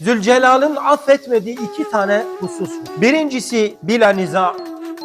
Zülcelal'ın affetmediği iki tane husus. Birincisi bila niza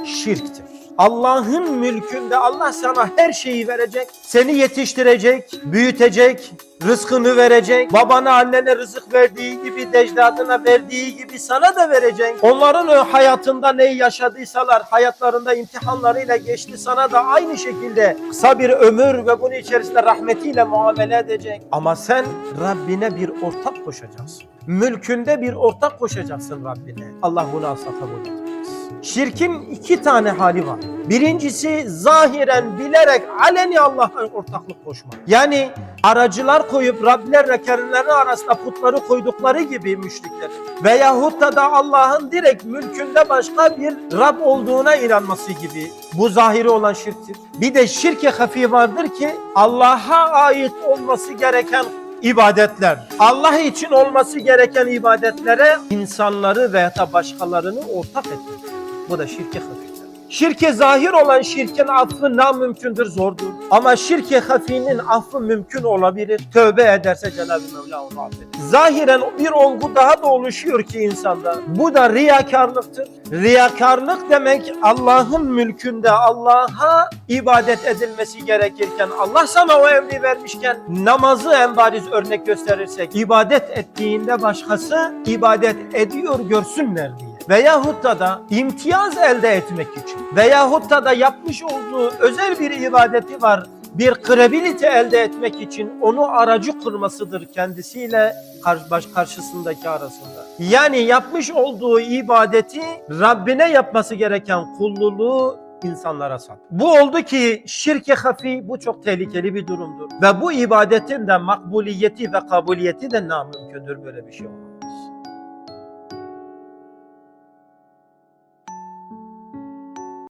şirktir. Allah'ın mülkünde Allah sana her şeyi verecek, seni yetiştirecek, büyütecek, rızkını verecek, babana annene rızık verdiği gibi, ecdadına verdiği gibi sana da verecek. Onların hayatında neyi yaşadıysalar, hayatlarında imtihanlarıyla geçti, sana da aynı şekilde kısa bir ömür ve bunun içerisinde rahmetiyle muamele edecek. Ama sen Rabbine bir ortak koşacaksın. Mülkünde bir ortak koşacaksın Rabbine. Allah bunu asla kabul etmez. Şirkin iki tane hali var. Birincisi zahiren bilerek aleni Allah'a ortaklık koşmak. Yani aracılar koyup Rablerle kendileri arasında putları koydukları gibi müşrikler. Veyahut da Allah'ın direkt mülkünde başka bir Rab olduğuna inanması gibi. Bu zahiri olan şirktir. Bir de şirke hafi vardır ki Allah'a ait olması gereken ibadetler. Allah için olması gereken ibadetlere insanları veya da başkalarını ortak etmek. Bu da şirke hafidir. Şirke zahir olan şirkin affı namümkündür, zordur. Ama şirke hafinin affı mümkün olabilir. Tövbe ederse Cenab-ı Mevla onu affeder. Zahiren bir olgu daha da oluşuyor ki insanda. Bu da riyakarlıktır. Riyakarlık demek Allah'ın mülkünde Allah'a ibadet edilmesi gerekirken Allah sana o emri vermişken namazı en bariz örnek gösterirsek ibadet ettiğinde başkası ibadet ediyor görsünler diye veyahut da da imtiyaz elde etmek için veyahut da da yapmış olduğu özel bir ibadeti var bir kredibilite elde etmek için onu aracı kırmasıdır kendisiyle baş karşısındaki arasında. Yani yapmış olduğu ibadeti Rabbine yapması gereken kulluluğu insanlara sat. Bu oldu ki şirke hafi bu çok tehlikeli bir durumdur. Ve bu ibadetin de makbuliyeti ve kabiliyeti de namümkündür böyle bir şey olmaz.